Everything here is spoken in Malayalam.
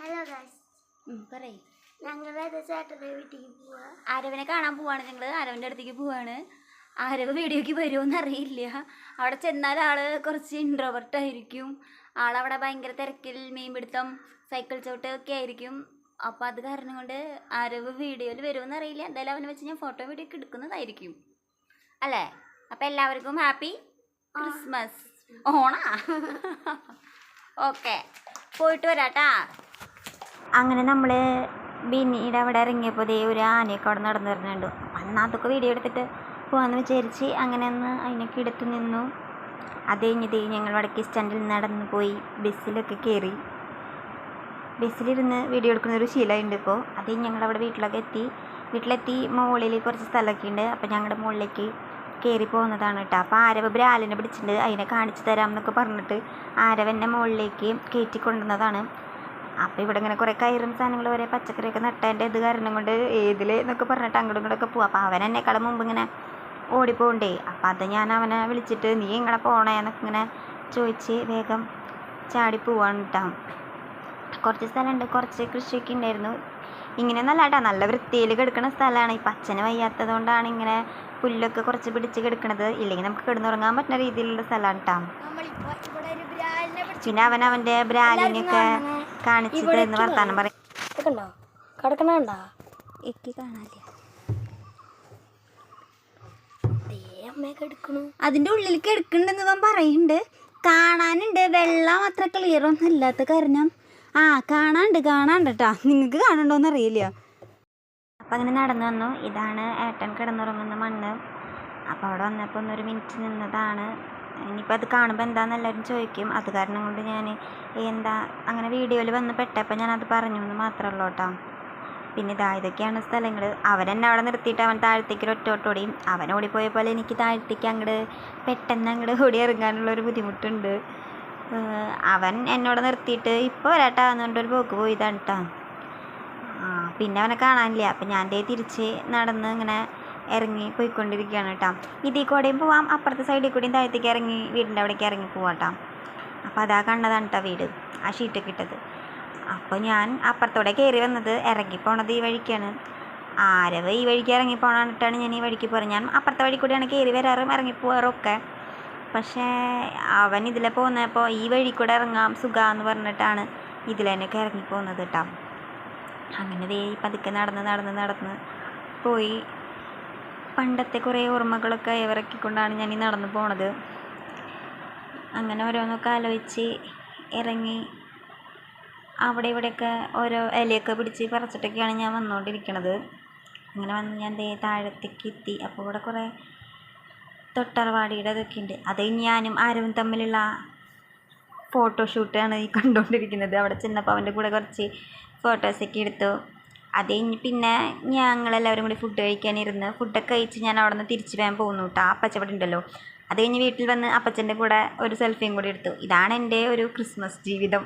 ഹലോ പറയ്. ഞങ്ങൾ ചേട്ടന്റെ വീട്ടിൽ പോവാ? ആരവനെ കാണാൻ പോവാണ് ഞങ്ങൾ ആരവന്റെ അടുത്തേക്ക് പോവാണ്. ആരവ് വീഡിയോക്ക് വരുമോന്ന് അറിയില്ല. അവിടെ ചെന്നാൽ ആൾ കുറച്ച് ഇൻട്രോവേർട്ട് ആയിരിക്കും. ആളവിടെ ഭയങ്കര തിരക്കിൽ മീൻ പിടുത്തം സൈക്കിൾ ചവിട്ട് ഒക്കെ ആയിരിക്കും. അപ്പോൾ അത് കാരണം കൊണ്ട് ആരവ് വീഡിയോയിൽ വരുമെന്ന് അറിയില്ല. എന്തായാലും അവനെ വെച്ച് ഞാൻ ഫോട്ടോ വീഡിയോ ഒക്കെ എടുക്കുന്നതായിരിക്കും. അല്ലേ? അപ്പം എല്ലാവർക്കും ഹാപ്പി ക്രിസ്മസ് ഓണാ? ഓക്കെ പോയിട്ട് വരാട്ടാ. അങ്ങനെ നമ്മൾ ബിന്നിയുടെ അവിടെ ഇറങ്ങിയപ്പോൾ ദേ ഒരു ആനയൊക്കെ അവിടെ നടന്നു വരുന്നുണ്ട്. അന്ന് അതൊക്കെ വീഡിയോ എടുത്തിട്ട് പോകാമെന്ന് വിചാരിച്ച് അങ്ങനെ ഒന്ന് അതിനൊക്കെ എടുത്ത് നിന്നു. അത് കഴിഞ്ഞത് ഞങ്ങൾ വടക്കേ സ്റ്റാൻഡിൽ നടന്നു പോയി ബസ്സിലൊക്കെ കയറി ബസ്സിലിരുന്ന് വീഡിയോ എടുക്കുന്ന ഒരു ശീലമുണ്ട് ഇപ്പോൾ അത് ഞങ്ങൾ അവിടെ വീട്ടിലൊക്കെ എത്തി. വീട്ടിലെത്തി മുകളിൽ കുറച്ച് സ്ഥലമൊക്കെ ഉണ്ട്. അപ്പോൾ ഞങ്ങളുടെ മുകളിലേക്ക് കയറി പോകുന്നതാണ് കേട്ടോ അപ്പോൾ ആരവ് ബ്രാലിനെ പിടിച്ചിട്ടുണ്ട്. അതിനെ കാണിച്ചു തരാം എന്നൊക്കെ പറഞ്ഞിട്ട് ആരവ് എന്നെ മുകളിലേക്ക് കയറ്റി കൊണ്ടുവന്നതാണ്. അപ്പോൾ ഇവിടെ ഇങ്ങനെ കുറേ കയറും സാധനങ്ങൾ വരെ പച്ചക്കറിയൊക്കെ നട്ടതിന്റെ ഇത് കാരണം കൊണ്ട് ഏതിൽ എന്നൊക്കെ പറഞ്ഞിട്ട് അങ്ങോട്ടും ഇങ്ങോട്ടൊക്കെ പോവാം. അപ്പോൾ അവൻ എന്നെക്കാളും മുമ്പ് ഇങ്ങനെ ഓടിപ്പോണ്ടേ അപ്പം അത് ഞാൻ അവനെ വിളിച്ചിട്ട് നീ ഇങ്ങനെ പോണേ? എന്നൊക്കെ ഇങ്ങനെ ചോദിച്ച് വേഗം ചാടി പോവാണ് കേട്ടോ കുറച്ച് സ്ഥലമുണ്ട് കുറച്ച് കൃഷിയൊക്കെ ഉണ്ടായിരുന്നു ഇങ്ങനെ നല്ല കേട്ടോ നല്ല വൃത്തിയിൽ കിടക്കുന്ന സ്ഥലമാണ് ഈ പച്ചന് വയ്യാത്തത് കൊണ്ടാണ് ഇങ്ങനെ പുല്ലൊക്കെ കുറച്ച് പിടിച്ച് കിടക്കണത്. ഇല്ലെങ്കിൽ നമുക്ക് കിടന്നുറങ്ങാൻ പറ്റുന്ന രീതിയിലുള്ള സ്ഥലമാണ് കേട്ടോ പിന്നെ അവൻ അവന്റെ ബ്രാലിനൊക്കെ വർത്താനം പറയും കിടക്കണണ്ട കാണാനില്ല. അതിന്റെ ഉള്ളിൽ കിടക്കണ്ടെന്ന് ഇവൻ പറയുന്നുണ്ട്. കാണാനുണ്ട്. വെള്ളം അത്ര ക്ലിയർ ഒന്നും ഇല്ലാത്ത കാരണം. ആ കാണാണ്ട് കാണാണ്ട് നിങ്ങക്ക് നിങ്ങൾക്ക് കാണണ്ടോന്ന് അറിയില്ല അപ്പം അങ്ങനെ നടന്നു വന്നു. ഇതാണ് ഏട്ടൻ കിടന്നുറങ്ങുന്ന മണ്ണ്. അപ്പോൾ അവിടെ വന്നപ്പോൾ ഒന്നൊരു മിനിറ്റ് നിന്നതാണ്. ഇനിയിപ്പോൾ അത് കാണുമ്പോൾ എന്താണെന്ന് എല്ലാവരും ചോദിക്കും. അത് കാരണം കൊണ്ട് ഞാൻ എന്താ അങ്ങനെ വീഡിയോയിൽ വന്ന് പെട്ടപ്പോൾ ഞാനത് പറഞ്ഞു എന്ന് മാത്രമേ ഉള്ളൂ കേട്ടോ പിന്നെ ഇതാ ഇതൊക്കെയാണ് സ്ഥലങ്ങൾ അവനെന്നെ അവിടെ നിർത്തിയിട്ട് അവൻ താഴത്തേക്ക് ഒരു ഒറ്റോട്ടോടി അവൻ ഓടിപ്പോയ പോലെ എനിക്ക് താഴത്തേക്ക് അങ്ങോട്ട് പെട്ടെന്ന് അങ്ങോട്ട് ഓടി ഇറങ്ങാനുള്ള ഒരു ബുദ്ധിമുട്ടുണ്ട്. അവൻ എന്നോട് നിർത്തിയിട്ട് ഇപ്പോൾ വരാട്ടാ എന്നുകൊണ്ട് ഒരു പോക്ക് പോയതാണ് കേട്ടോ പിന്നെ അവനെ കാണാനില്ല. അപ്പം ഞാൻ തിരിച്ച് നടന്ന് ഇങ്ങനെ ഇറങ്ങി പോയിക്കൊണ്ടിരിക്കുകയാണ് കേട്ടോ ഇതിൽ കൂടെയും പോവാം അപ്പുറത്തെ സൈഡിൽ കൂടെയും താഴത്തേക്ക് ഇറങ്ങി വീടിന്റെ അവിടേക്ക് ഇറങ്ങി പോവാം കേട്ടോ അപ്പോൾ അതാ കണ്ടതാണ് കേട്ടോ വീട് ആ ഷീറ്റൊക്കെ ഇട്ടത്. അപ്പോൾ ഞാൻ അപ്പുറത്തൂടെ കയറി വന്നത് ഇറങ്ങി പോണത് ഈ വഴിക്കാണ്. ആരവ് ഈ വഴിക്ക് ഇറങ്ങി പോകണിട്ടാണ് ഞാൻ ഈ വഴിക്ക് പോകുന്നത് ഞാൻ അപ്പുറത്തെ വഴി കൂടെയാണ് കയറി വരാറും ഇറങ്ങി പോകാറൊക്കെ പക്ഷേ അവൻ ഇതിലെ പോകുന്നപ്പോൾ ഈ വഴി കൂടെ ഇറങ്ങാം സുഖമെന്ന് പറഞ്ഞിട്ടാണ് ഇതിലേനൊക്കെ ഇറങ്ങി പോകുന്നത് കേട്ടോ അങ്ങനെ ദേ പതുക്കെ നടന്ന് നടന്ന് നടന്ന് പോയി. പണ്ടത്തെ കുറേ ഓർമ്മകളൊക്കെ ഇവരക്കിക്കൊണ്ടാണ് ഞാൻ ഈ നടന്നു പോണത്. അങ്ങനെ ഓരോന്നൊക്കെ ആലോചിച്ച് ഇറങ്ങി അവിടെ ഇവിടെയൊക്കെ ഓരോ ഇലയൊക്കെ പിടിച്ച് പറിച്ചിട്ടൊക്കെയാണ് ഞാൻ വന്നുകൊണ്ടിരിക്കണത്. അങ്ങനെ വന്ന് ഞാൻ ദേ താഴത്തേക്ക് എത്തി. അപ്പോൾ ഇവിടെ കുറേ തൊട്ടറവാടിയുടെ ഇതൊക്കെ ഉണ്ട്. അത് ഞാനും ആരും തമ്മിലുള്ള ഫോട്ടോഷൂട്ടാണ് ഈ കണ്ടുകൊണ്ടിരിക്കുന്നത്. അവിടെ ചെന്നപ്പോൾ അവന്റെ കൂടെ കുറച്ച് ഫോട്ടോസൊക്കെ എടുത്തു. അത് കഴിഞ്ഞ് പിന്നെ ഞങ്ങളെല്ലാവരും കൂടി ഫുഡ് കഴിക്കാനിരുന്ന് ഫുഡൊക്കെ കഴിച്ച് ഞാൻ അവിടെ നിന്ന് തിരിച്ച് വേഗം പോകുന്നു കേട്ടോ അപ്പച്ചവിടെ ഉണ്ടല്ലോ. അത് കഴിഞ്ഞ് വീട്ടിൽ വന്ന് അപ്പച്ചന്റെ കൂടെ ഒരു സെൽഫിയും കൂടി എടുത്തു. ഇതാണ് എന്റെ ഒരു ക്രിസ്മസ് ജീവിതം.